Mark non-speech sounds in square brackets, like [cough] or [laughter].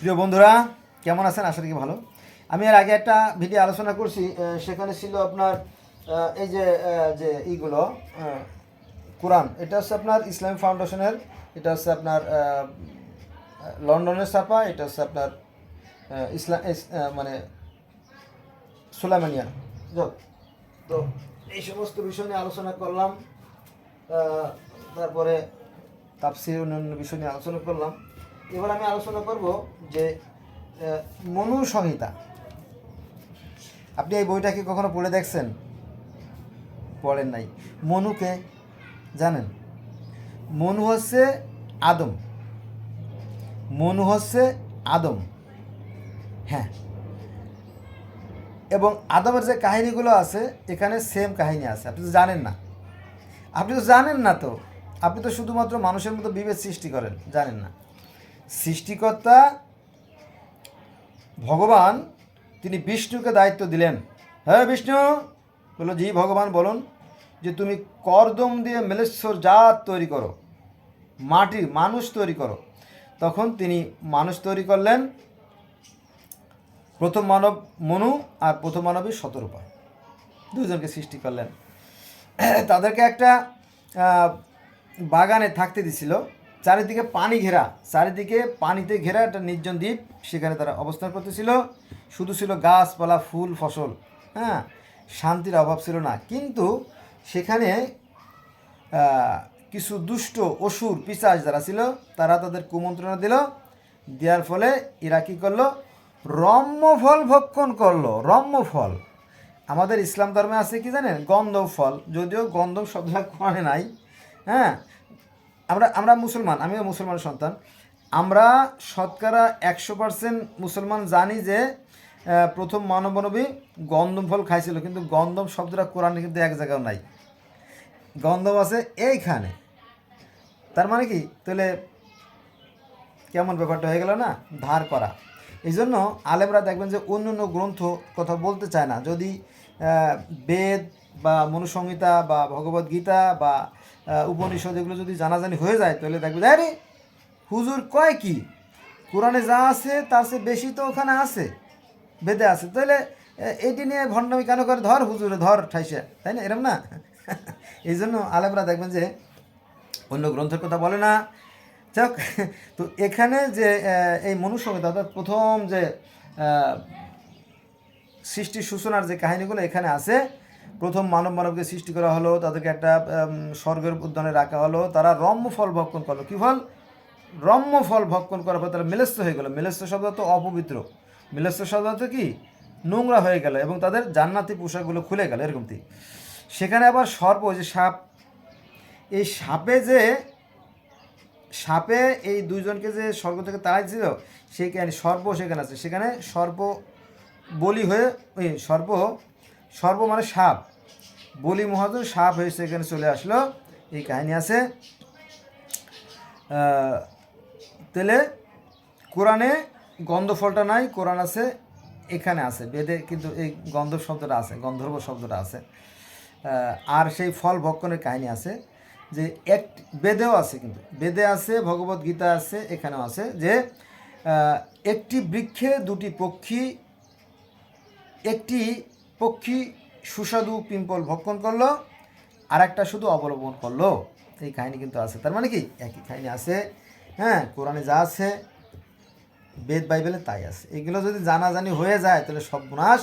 প্রিয় বন্ধুরা, কেমন আছেন? আশা করি ভালো। আমি এর আগে একটা ভিডিও আলোচনা করছি সেখানে ছিল আপনার এই যে যে ইগুলো কোরআন, এটা হচ্ছে আপনার ইসলামিক ফাউন্ডেশনের, এটা হচ্ছে আপনার লন্ডনের ছাপা, এটা হচ্ছে আপনার ইসলাম মানে সুলাইমানিয়া। যাক তো এই সমস্ত বিষয় নিয়ে আলোচনা করলাম তারপরে তাপসির অন্যান্য বিষয় নিয়ে আলোচনা করলাম। এবার আমি আলোচনা করব যে মনু সংহিতা আপনি এই বইটা কি কখনো পড়ে দেখছেন? পড়েন নাই। মনুকে জানেন? মনু হচ্ছে আদম। মনু হচ্ছে আদম। হ্যাঁ। এবং আদমের যে কাহিনীগুলো আছে, এখানে সেম কাহিনী আছে। আপনি তো জানেন না। আপনি তো জানেন না তো। আপনি তো শুধুমাত্র মানুষের মতো বিভেদ সৃষ্টি করেন। জানেন না। সৃষ্টিকর্তা ভগবান, তিনি বিষ্ণুকে দায়িত্ব দিলেন। হ্যাঁ বিষ্ণু? বলল জি, ভগবান, বলুন, যে তুমি করদম দিয়ে মেলেশ্বর জাত তৈরি করো মাটির মানুষ তৈরি করো। তখন তিনি মানুষ তৈরি করলেন, প্রথম মানব মনু আর প্রথম মানবী শতরূপা। দুজনকে সৃষ্টি করলেন। তাদেরকে একটা বাগানে থাকতে দিছিল। চারিদিকে পানি ঘেরা, চারিদিকে পানিতে ঘেরা একটা নির্জন দ্বীপ, সেখানে তারা অবস্থান করতেছিল শুধু ছিল গাছপালা, ফুল, ফসল হ্যাঁ? শান্তির অভাব ছিল না। কিন্তু সেখানে কিছু দুষ্ট, অসুর পিসাজ যারা ছিল, তারা তাদের কুমন্ত্রণা দিল। দেওয়ার ফলে এরা কী করল? রম্যফল ভক্ষণ করল। রম্যফল। আমাদের ইসলাম ধর্মে আছে কি জানেন? গন্ধম ফল যদিও গন্ধম শব্দটা কোরআনে নাই হ্যাঁ? আমরা আমরা মুসলমান, আমিও মুসলমান সন্তান। আমরা শতকরা একশো পার্সেন্ট মুসলমান জানি যে প্রথম মানবনবী গন্ধম ফল খাইছিল, কিন্তু গন্ধম শব্দটা কোরআনে কিন্তু এক জায়গাও নাই। গন্ধম আছে এইখানে। তার মানে কি? তাহলে কেমন ব্যাপারটা হয়ে গেল না? ধার করা। এই জন্য আলেমরা দেখবেন যে অন্য অন্য গ্রন্থ কথা বলতে চায় না। যদি বেদ বা মনুসংহিতা বা ভগবদ গীতা বা উপনিষদ এগুলো যদি জানাজানি হয়ে যায় তাহলে দেখবে আরে হুজুর কয় কি? কোরআনে যা আছে তার চেয়ে বেশি তো ওখানে আছে বেদে আছে। তাহলে এ- এইটি নিয়ে ভণ্ডামি কেন করে? ধর হুজুরে ধর ঠাইসে। তাই না? এরম না? [laughs] এই জন্য আলেমরা দেখবেন যে অন্য গ্রন্থের কথা বলে না। যাক [laughs] তো এখানে যে এই মনুসংহিতা অর্থাৎ প্রথম যে আহ, সৃষ্টির সূচনার যে কাহিনীগুলো এখানে আছে প্রথম মানব মানবকে সৃষ্টি করা হলো, তাদেরকে একটা স্বর্গের উদ্যানে রাখা হলো, তারা রম্য ফল ভক্ষণ করল। কী ফল? রম্য ফল ভক্ষণ করার পর তারা মেলেস্ত হয়ে গেলো। মেলেস্ত শব্দ তো অপবিত্র। মেলেস্ত শব্দ তো কি? নোংরা হয়ে গেল এবং তাদের জান্নাতি পোশাকগুলো খুলে গেল এরকমটি সেখানে আবার সর্প যে সাপ, এই সাপে যে, সাপে এই দুইজনকে যে স্বর্গ থেকে তাড়াইছিল সেইখানে সর্প সেখানে আছে। সেখানে সর্প বলি হয়ে সর্প সর্প মানে সাপ। বলি মহাজন সাপ হয়েছে, এখানে চলে আসলো। এই কাহিনী আছে। তাহলে কোরআনে গন্ধ ফলটা নাই, কোরআন আছে, এখানে আছে। বেদে কিন্তু এই গন্ধ শব্দটা আছে, গন্ধর্ব শব্দটা আছে। আর সেই ফল ভক্ষণের কাহিনী আছে যে এক বেদেও আছে কিন্তু। বেদে আছে, ভগবত গীতা আছে, এখানেও আছে যে একটি বৃক্ষে দুটি পক্ষী, একটি পক্ষী সুস্বাদু পিম্পল ভক্ষণ করল আর একটা শুধু অবলম্বন করল। এই কাহিনী কিন্তু আছে। তার মানে কি? একই কাহিনী আছে। হ্যাঁ কোরআনে যা আছে, বেদ বাইবেলে তাই আছে। এগুলো যদি জানাজানি হয়ে যায়, তাহলে সর্বনাশ